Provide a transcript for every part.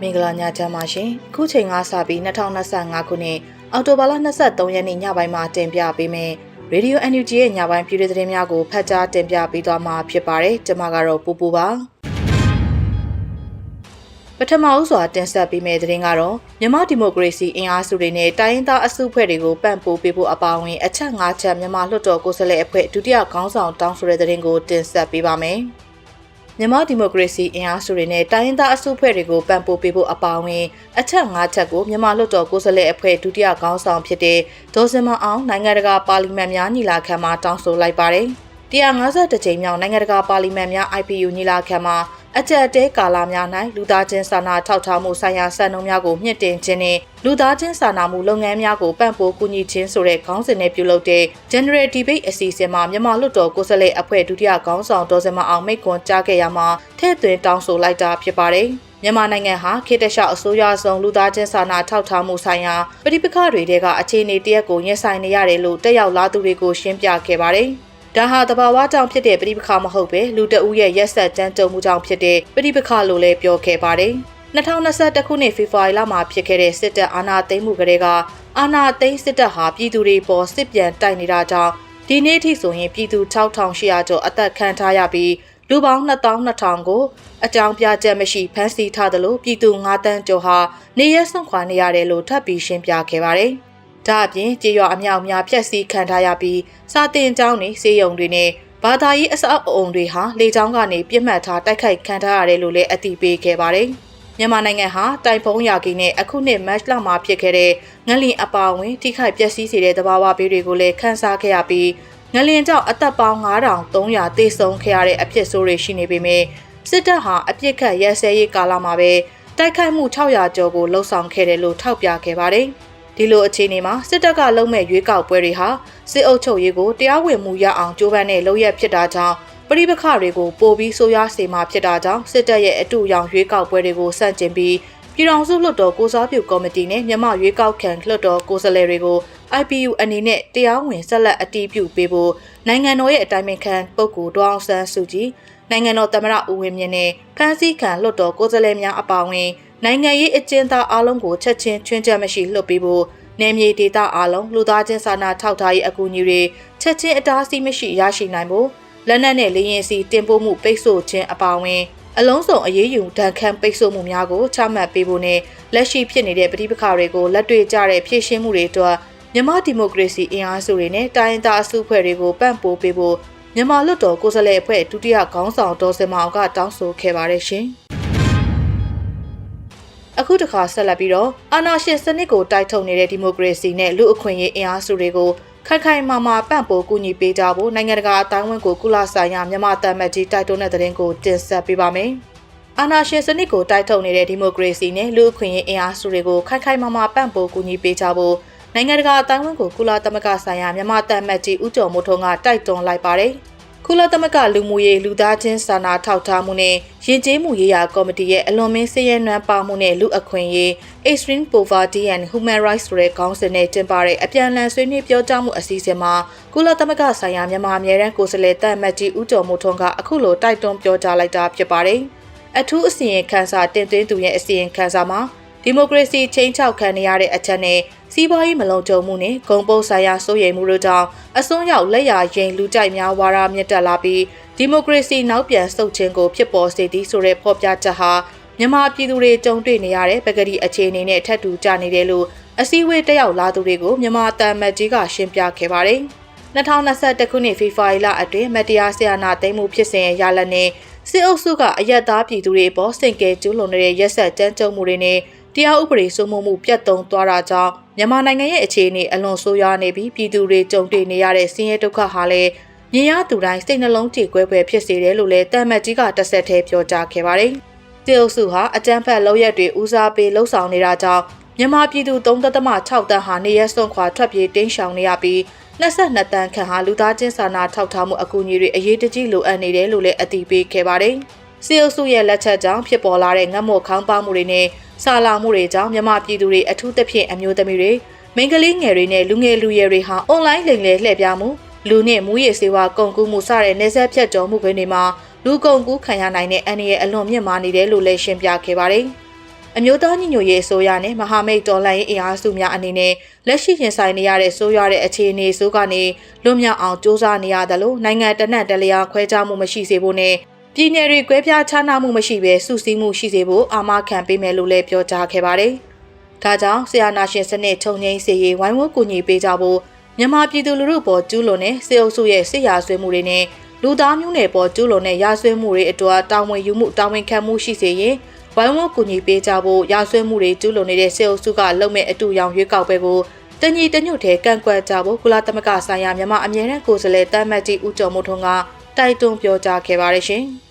မင်္ဂလာညချမ်းပါရှင်အခုချိန်ကစပြီး2025ခုနှစ်အောက်တိုဘာလ23ရက်နေ့ညပိုင်းမှာတင်ပြပေးမယ်ရေဒီယို NUG ရဲ့ညပိုင်းပြည်တွင်းသတင်းများကိုဖတ်ကြားတင်ပြပေးသွားမှာဖြစ်ပါတယ်ကျွန်မကတော့ပူပူပါပထမဦးစွာတင်ဆက်ပေးမယ့်သတင်းကတော့မြန်မာဒီမိုကရေစီအင်အားစုတွေနဲ့တိုင်းရင်းသားအစုအဖွဲ့တွေကိုပံ့ပိုးပေးဖို့အပါအဝင်အချက်၅ချက်မြန်မာလွှတ်တော်ကိုယ်စားလှယ်အဖွဲ့ဒုတိယခေါင်းဆောင်တောင်းဆိုတဲ့သတင်းကိုတင်ဆက်ပေးပါမယ်။ မြန်မာဒီမိုကရေစီအင်အားစုတွေနဲ့တိုင်းရင်းသားအစုအဖွဲ့တွေကိုပံ့ပိုးပေးဖို့အပါအဝင်အချက်၅ချက်ကိုမြန်မာလွှတ်တော်ကိုယ်စားလှယ်အဖွဲ့ဒုတိယခေါင်းဆောင်ဖြစ်တဲ့ဒေါ်စင်မအောင်နိုင်ငံတကာပါလီမန်များညီလာခံမှာတောင်းဆိုလိုက်ပါတယ်။150ကြိမ်မြောက်နိုင်ငံတကာပါလီမန်များ IPU ညီလာခံမှာ အကြက်တဲကာလများ၌လူသားချင်းစာနာထောက်ထားမှုဆိုင်ရာစံနှုန်းများကိုမြင့်တင်ခြင်းနဲ့လူသားချင်းစာနာမှုလုပ်ငန်းများကိုပံ့ပိုးကူညီခြင်းဆိုတဲ့ခေါင်းစဉ်နဲ့ပြုလုပ်တဲ့ General Debate အစီအစဉ်မှာမြန်မာလွှတ်တော်ကိုယ်စားလှယ်အဖွဲ့ဒုတိယခေါင်းဆောင်ဒေါ်စင်မအောင်မိတ်ကွန်ကြားခဲ့ရမှာထည့်သွင်းတောင်းဆိုလိုက်တာဖြစ်ပါတယ်။မြန်မာနိုင်ငံဟာခေတ္တရှောက်အစိုးရဆုံးလူသားချင်းစာနာထောက်ထားမှုဆိုင်ရာပြည်ပခါတွေတဲကအခြေအနေတရက်ကိုရင်ဆိုင်နေရတယ်လို့တက်ရောက်လာသူတွေကိုရှင်းပြခဲ့ပါတယ်။ ဒါဟာတဘာဝကြောင့်ဖြစ်တဲ့ပြိပခါမဟုတ်ပဲလူတအုပ်ရဲ့ရက်ဆက်ကြမ်းကြုတ်မှုကြောင့်ဖြစ်တဲ့ပြိပခါလို့လည်းပြောခဲ့ပါတယ်။2021ခုနှစ်ဖေဖော်ဝါရီလမှာဖြစ်ခဲ့တဲ့စစ်တပ်အာဏာသိမ်းမှုကလေးကအာဏာသိမ်းစစ်တပ်ဟာပြည်သူတွေပေါ်စစ်ပြန်တိုက်နေတာကြောင့်ဒီနေ့ထိဆိုရင်ပြည်သူ6800ကျော်အသက်ခံထားရပြီးလူပေါင်း2200ကိုအကြောင်းပြချက်မရှိဖမ်းဆီးထားသလိုပြည်သူ9တန်းကျော်ဟာနေရဲဆုံးခွာနေရတယ်လို့ထပ်ပြီးရှင်းပြခဲ့ပါတယ်။ ဒါအပြင်ကြေးရွာအမြောက်များဖျက်ဆီးခံထားရပြီးစာတင်ကျောင်းတွေစေယုံတွေနဲ့ဘာသာရေးအဆောက်အုံတွေဟာလေကြောင်းကနေပြစ်မှတ်ထားတိုက်ခိုက်ခံထားရတယ်လို့လည်းအသိပေးခဲ့ပါတယ်။မြန်မာနိုင်ငံဟာတိုင်ဖုန်းရာကီနဲ့အခုနှစ်မတ်လမှာဖြစ်ခဲ့တဲ့ငလင်အပါအဝင်ထိခိုက်ပျက်စီးစေတဲ့သဘာဝဘေးတွေကိုလည်းခန်းစားခဲ့ရပြီးငလင်ကြောင့်အသက်ပေါင်း9300သေဆုံးခဲ့ရတဲ့အဖြစ်ဆိုးတွေရှိနေပေမဲ့စစ်တပ်ဟာအပြစ်ခတ်ရဲစဲရေးကာလမှာပဲတိုက်ခိုက်မှု600ကျော်ကိုလှုံ့ဆော်ခဲ့တယ်လို့ထောက်ပြခဲ့ပါတယ်။ ဒီလိုအခြေအနေမှာစစ်တပ်ကလုံးမဲ့ရွေးကောက်ပွဲတွေဟာစစ်အုပ်ချုပ်ရေးကိုတရားဝင်မှုရအောင်ကြိုးပမ်းတဲ့လုပ်ရက်ဖြစ်တာကြောင့်ပရိပခတွေကိုပိုပြီးဆိုးရွားစေမှာဖြစ်တာကြောင့်စစ်တပ်ရဲ့အတူရောင်ရွေးကောက်ပွဲတွေကိုစန့်ကျင်ပြီးပြည်ထောင်စုလွှတ်တော်ကိုစားပြုကော်မတီနဲ့မြန်မာရွေးကောက်ခံလွှတ်တော်ကိုယ်စားလှယ်တွေကို IPU အနေနဲ့တရားဝင်ဆက်လက်အတည်ပြုပေးဖို့နိုင်ငံတော်ရဲ့အတိုင်းအမြခံပုဂ္ဂိုလ်ဒေါအောင်ဆန်းစုကြည်နိုင်ငံတော်သမ္မတဦးဝင်းမြင့်နဲ့ဖမ်းဆီးခံလွှတ်တော်ကိုယ်စားလှယ်များအပါအဝင် နိုင်ငံရေးအကျဉ်းသားအလုံးကိုချက်ချင်းချွင်းချက်မရှိလွှတ်ပေးဖို့နယ်မြေဒေသအလုံးလူသားချင်းစာနာထောက်ထားရေးအကူအညီတွေချက်ချင်းအတားအဆီးမရှိရရှိနိုင်ဖို့လက်နက်နဲ့လေရင်စီတင်ပို့မှုပိတ်ဆို့ခြင်းအပါအဝင်အလုံးစုံအရေးယူဒဏ်ခတ်ပိတ်ဆို့မှုများကိုချမှတ်ပေးဖို့နဲ့လက်ရှိဖြစ်နေတဲ့ပဋိပက္ခတွေကိုလက်တွေ့ကျတဲ့ဖြေရှင်းမှုတွေအတွက်မြန်မာဒီမိုကရေစီအင်အားစုတွေနဲ့တိုင်းရင်းသားအစုအဖွဲ့တွေကိုပံ့ပိုးပေးဖို့မြန်မာလွှတ်တော်ကိုယ်စားလှယ်အဖွဲ့ဒုတိယခေါင်းဆောင်ဒေါ်စင်မောင်ကတောင်းဆိုခဲ့ပါတယ်ရှင်။ အခုတခါဆက်လက်ပြီးတော့အာဏာရှင်စနစ်ကိုတိုက်ထုတ်နေတဲ့ဒီမိုကရေစီနဲ့လူအခွင့်အရေးအင်အားစုတွေကိုခိုင်ခိုင်မာမာပံ့ပိုးကူညီပေးကြဖို့နိုင်ငံတကာအတိုင်းအဝန်ကိုကုလဆိုင်ရာမြန်မာတမတ်ကြီးတိုက်တွန်းတဲ့တဲ့ရင်ကိုတင်ဆက်ပေးပါမယ်။အာဏာရှင်စနစ်ကိုတိုက်ထုတ်နေတဲ့ဒီမိုကရေစီနဲ့လူအခွင့်အရေးအင်အားစုတွေကိုခိုင်ခိုင်မာမာပံ့ပိုးကူညီပေးကြဖို့နိုင်ငံတကာအတိုင်းအဝန်ကိုကုလသမဂ္ဂဆိုင်ရာမြန်မာတမတ်ကြီးဦးကျော်မိုးထွန်းကတိုက်တွန်းလိုက်ပါတယ်။ ကုလသမဂ္ဂလူမှုရေးလူသားချင်းစာနာထောက်ထားမှုနဲ့ယဉ်ကျေးမှုရေးရာကော်မတီရဲ့အလွန်မင်းစည်ရနွမ်းပါမှုနဲ့လူအခွင့်အရေး Extreme Poverty and Human Rights ဆိုတဲ့ခေါင်းစဉ်နဲ့တင်ပါတဲ့အပြန်အလှန်ဆွေးနွေးပြောကြားမှုအစီအစဉ်မှာကုလသမဂ္ဂဆိုင်ရာမြန်မာအမြဲတမ်းကိုယ်စားလှယ်တန်မတ်ကြီးဦးကျော်မိုးထွန်းကအခုလိုတိုက်တွန်းပြောကြားလိုက်တာဖြစ်ပါတယ်။အထူးအစီရင်ခံစာတင်သွင်းသူရဲ့အစီရင်ခံစာမှာ ဒီမိုကရေစီချင်းချောက်ခံနေရတဲ့အချက်နဲ့စီးပွားရေးမလုံခြုံမှုနဲ့ဂုံပုတ်ဆိုင်ရာစိုးရိမ်မှုတို့ကြောင့်အစွန်းရောက်လက်ရရင်လူကြိုက်များဝါဒမြင့်တက်လာပြီးဒီမိုကရေစီနောက်ပြန်ဆုတ်ခြင်းကိုဖြစ်ပေါ်စေသည်ဆိုတဲ့ဖော်ပြချက်ဟာမြန်မာပြည်သူတွေကြုံတွေ့နေရတဲ့ပဂတိအခြေအနေနဲ့ထပ်တူကြနေတယ်လို့အစည်းအဝေးတက်ရောက်လာသူတွေကိုမြန်မာတန်မတ်ကြီးကရှင်းပြခဲ့ပါတယ်။2021ခုနှစ်ဖေဖော်ဝါရီလအတွင်းမတရားဆရာနာသိမ်းမှုဖြစ်စဉ်ရဲ့ရလဒ်နဲ့စစ်အုပ်စုကအယက်သားပြည်သူတွေအပေါ်စင်ကဲကျူးလွန်နေတဲ့ရက်ဆက်ကြမ်းကြုတ်မှုတွေနဲ့ တရားဥပဒေစိုးမိုးမှုပြတ်သုံးသွားတာကြောင့်မြန်မာနိုင်ငံရဲ့အခြေအနေအလွန်ဆိုးရွားနေပြီးပြည်သူတွေကြုံတွေ့နေရတဲ့ဆင်းရဲဒုက္ခဟာလည်းမြင်ရသူတိုင်းစိတ်နှလုံးကြေကွဲပွဲဖြစ်စေတယ်လို့လည်းတမ်မတ်ကြီးကတဆက်တည်းပြောကြားခဲ့ပါတယ်။တေအုပ်စုဟာအကြမ်းဖက်လုပ်ရက်တွေဦးစားပေးလှုပ်ဆောင်နေတာကြောင့်မြန်မာပြည်သူ3.6တန်းဟာနေရစွန့်ခွာထွက်ပြေးတင်းရှောင်နေရပြီး22တန်းခန့်ဟာလူသားချင်းစာနာထောက်ထားမှုအကူအညီတွေအရေးတကြီးလိုအပ်နေတယ်လို့လည်းအတည်ပြုခဲ့ပါတယ်။စီအုပ်စုရဲ့လက်ချက်ကြောင့်ဖြစ်ပေါ်လာတဲ့ငတ်မော့ခေါင်းပါမှုတွေနဲ့ စာလာမှုတွေကြောင့်မြမပြည်သူတွေအထူးသဖြင့်အမျိုးသမီးတွေမိန်းကလေးငယ်တွေနဲ့လူငယ်လူရွယ်တွေဟာအွန်လိုင်းလိမ်လည်လှည့်ပြားမှုလူနဲ့မူရည်စေဝါကုန်ကူးမှုစတဲ့နေဆက်ဖြတ်ကျော်မှုခွင့်တွေမှာလူကုန်ကူးခံရနိုင်တဲ့အန္တရာယ်အလွန်မြင့်မားနေတယ်လို့လည်းရှင်းပြခဲ့ပါတယ်။အမျိုးသားညီညွတ်ရေးအစိုးရနဲ့မဟာမိတ်တော်လှန်ရေးအင်အားစုများအနေနဲ့လက်ရှိရင်ဆိုင်နေရတဲ့ဆိုးရွားတဲ့အခြေအနေဆိုးကနေလွတ်မြောက်အောင်စ조사နေရတယ်လို့နိုင်ငံတနက်တလျာခွဲခြားမှုမရှိစေဖို့နဲ့ ပြည်내တွေကွဲပြားခြားနားမှုမရှိဘဲစုစည်းမှုရှိစေဖို့အာမခံပေးမယ်လို့လည်းပြောကြားခဲ့ပါတယ်။ဒါကြောင့်ဆရာနာရှင်စနစ်ထုံငိမ့်စေရေးဝိုင်းဝန်းကူညီပေးကြဖို့မြန်မာပြည်သူလူထုပေါ်ကျူးလွန်တဲ့စေအုပ်စုရဲ့စစ်ရာဆွေးမှုတွေနဲ့လူသားမျိုးနယ်ပေါ်ကျူးလွန်တဲ့ရာဆွေးမှုတွေအတွက်တာဝန်ယူမှုတာဝန်ခံမှုရှိစေရင်ဝိုင်းဝန်းကူညီပေးကြဖို့ရာဆွေးမှုတွေကျူးလွန်နေတဲ့စေအုပ်စုကလုံမဲ့အတူရောင်ရွေးကောက်ပွဲကိုတညီတညွတ်ထဲကန့်ကွက်ကြဖို့ကုလသမဂ္ဂဆိုင်ရာမြန်မာအမြဲတမ်းကိုယ်စားလှယ်တမ်းမတ်ကြီးဦးကျော်မိုးထွန်းက တိုက်တွန်းပြောကြားခဲ့ပါတယ်ရှင်။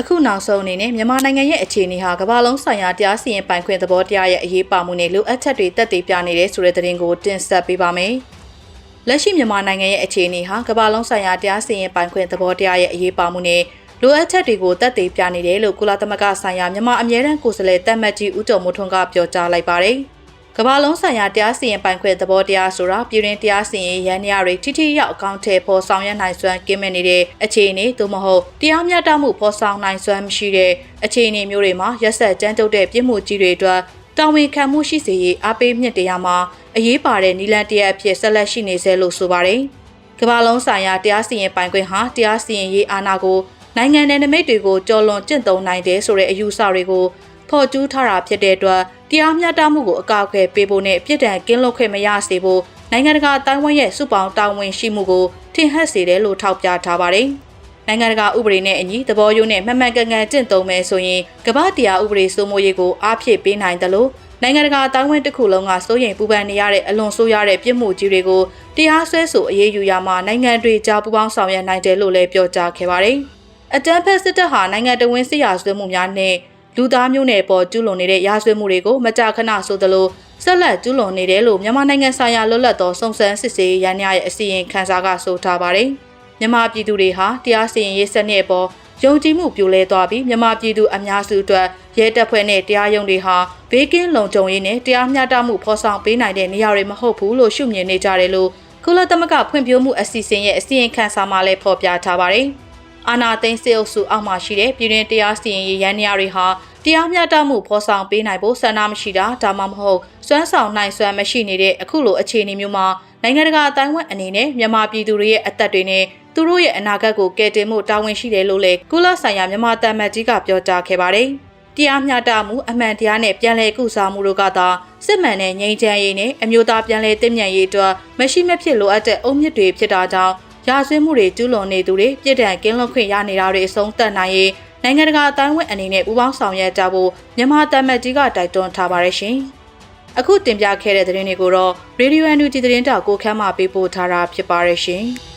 အခုနောက်ဆုံးအနေနဲ့မြန်မာနိုင်ငံရဲ့အခြေအနေဟာကမ္ဘာလုံးဆိုင်ရာတရားစီရင်ပိုင်ခွင့်သဘောတရားရဲ့အရေးပါမှုနဲ့လိုအပ်ချက်တွေတက်တည်ပြနေတဲ့ဆိုတဲ့သတင်းကိုတင်ဆက်ပေးပါမယ်။လက်ရှိမြန်မာနိုင်ငံရဲ့အခြေအနေဟာကမ္ဘာလုံးဆိုင်ရာတရားစီရင်ပိုင်ခွင့်သဘောတရားရဲ့အရေးပါမှုနဲ့လိုအပ်ချက်တွေကိုတက်တည်ပြနေတယ်လို့ကုလသမဂ္ဂဆိုင်ရာမြန်မာအမြဲတမ်းကိုယ်စားလှယ်တမ်းမတ်ကြီးဦးကျော်မိုးထွန်းကပြောကြားလိုက်ပါတယ်။ ကမ္ဘာလုံးဆိုင်ရာတရားစီရင်ပိုင်ခွင့်သဘောတရားဆိုတာပြည်တွင်းတရားစီရင်ရန်ရာတွေထိထိရောက်အကောင့်ထဲပေါ်ဆောင်ရနိုင်စွမ်းကင်းမဲ့နေတဲ့အခြေအနေသို့မဟုတ်တရားမျှတမှုပေါ်ဆောင်နိုင်စွမ်းမရှိတဲ့အခြေအနေမျိုးတွေမှာရက်ဆက်ကြမ်းကြုတ်တဲ့ပြစ်မှုကြီးတွေအတွက်တာဝန်ခံမှုရှိစေရေးအားပေးမြင့်တရားမှာအရေးပါတဲ့နီလန်တရားအဖြစ်ဆက်လက်ရှိနေစေလို့ဆိုပါတယ်။ကမ္ဘာလုံးဆိုင်ရာတရားစီရင်ပိုင်ခွင့်ဟာတရားစီရင်ရေးအာဏာကိုနိုင်ငံနယ်နိမိတ်တွေကိုကြော်လွန်ကျင့်သုံးနိုင်တယ်ဆိုတဲ့အယူဆတွေကို ဖော်ကျူးထားတာဖြစ်တဲ့အတွက်တရားမျှတမှုကိုအကောက်အခဲပေးဖို့နဲ့ပြည်ထန်ကင်းလွတ်ခွင့်မရစေဖို့နိုင်ငံတကာအတိုင်းဝန်းရဲ့စုပေါင်းတာဝန်ရှိမှုကိုထင်ဟပ်စေတယ်လို့ထောက်ပြထားပါတယ်။နိုင်ငံတကာဥပဒေနဲ့အညီသဘောရိုးနဲ့မှန်မှန်ကန်ကန်ကျင့်သုံးမယ်ဆိုရင်ကမ္ဘာတရားဥပဒေစိုးမိုးရေးကိုအားဖြည့်ပေးနိုင်တယ်လို့နိုင်ငံတကာအတိုင်းဝန်းတစ်ခုလုံးကစိုးရိမ်ပူပန်နေရတဲ့အလွန်ဆိုးရတဲ့ပြစ်မှုကြီးတွေကိုတရားစွဲဆိုအရေးယူရမှာနိုင်ငံတွေကြားပူးပေါင်းဆောင်ရွက်နိုင်တယ်လို့လည်းပြောကြားခဲ့ပါတယ်။အတန်းဖက်စစ်တပ်ဟာနိုင်ငံတော်ဝန်စစ်ရာဇဝတ်မှုများနဲ့ လူသားမျိုးနယ်ပေါ်ကျူးလွန်နေတဲ့ရာဇဝတ်မှုတွေကိုမကြာခဏဆိုသလိုဆက်လက်ကျူးလွန်နေတယ်လို့မြန်မာနိုင်ငံဆိုင်ရာလွတ်လပ်သောစုံစမ်းစစ်ဆေးရန်ရရဲ့အစီရင်ခံစာကဆိုထားပါတယ်။မြန်မာပြည်သူတွေဟာတရားစီရင်ရေးစနစ်ပေါ်ယုံကြည်မှုပြိုလဲသွားပြီးမြန်မာပြည်သူအများစုအတွက်ရဲတပ်ဖွဲ့နဲ့တရားရုံးတွေဟာဘေးကင်းလုံခြုံရေးနဲ့တရားမျှတမှုဖော်ဆောင်ပေးနိုင်တဲ့နေရာတွေမဟုတ်ဘူးလို့ရှုမြင်နေကြတယ်လို့ကုလသမဂ္ဂဖွံ့ဖြိုးမှုအစီအစဉ်ရဲ့အစီရင်ခံစာမှာလည်းဖော်ပြထားပါတယ်။အာနာသိန်းစေအုပ်စုအောက်မှာရှိတဲ့ပြည်တွင်းတရားစီရင်ရေးရန်နေရာတွေဟာ တရားမျှတမှုဖော်ဆောင်ပေးနိုင်ဖို့ဆန္ဒမရှိတာဒါမှမဟုတ်စွမ်းဆောင်နိုင်စွမ်းမရှိနေတဲ့အခုလိုအခြေအနေမျိုးမှာနိုင်ငံတကာအတိုင်းအဝန်းအနေနဲ့မြန်မာပြည်သူတွေရဲ့အသက်တွေနဲ့သူတို့ရဲ့အနာဂတ်ကိုကယ်တင်မှုတာဝန်ရှိတယ်လို့လည်းကုလဆိုင်ရာမြန်မာတမန်ကြီးကပြောကြားခဲ့ပါတယ်။တရားမျှတမှုအမှန်တရားနဲ့ပြန်လည်ကုစားမှုတို့ကသာစစ်မှန်တဲ့ငြိမ်းချမ်းရေးနဲ့အမျိုးသားပြန်လည်တည်မြဲရေးအတွက်မရှိမဖြစ်လိုအပ်တဲ့အုံမြစ်တွေဖြစ်တာကြောင့်ရာဇဝတ်မှုတွေကျူးလွန်နေသူတွေပြည်ထန်ကင်းလွတ်ခွင့်ရနေတာတွေအဆုံးသတ်နိုင်ရေး နိုင်ငံတကာအတိုင်းဝန်းအနေနဲ့ပူးပေါင်းဆောင်ရွက်ကြဖို့မြန်မာတမတ်ကြီးကတိုက်တွန်းထားပါတယ်ရှင်။အခုတင်ပြခဲ့တဲ့သတင်းတွေကိုတော့ Radio NUG သတင်းတောက်ကိုခမ်းမှာပေးပို့ထားတာဖြစ်ပါတယ်ရှင်။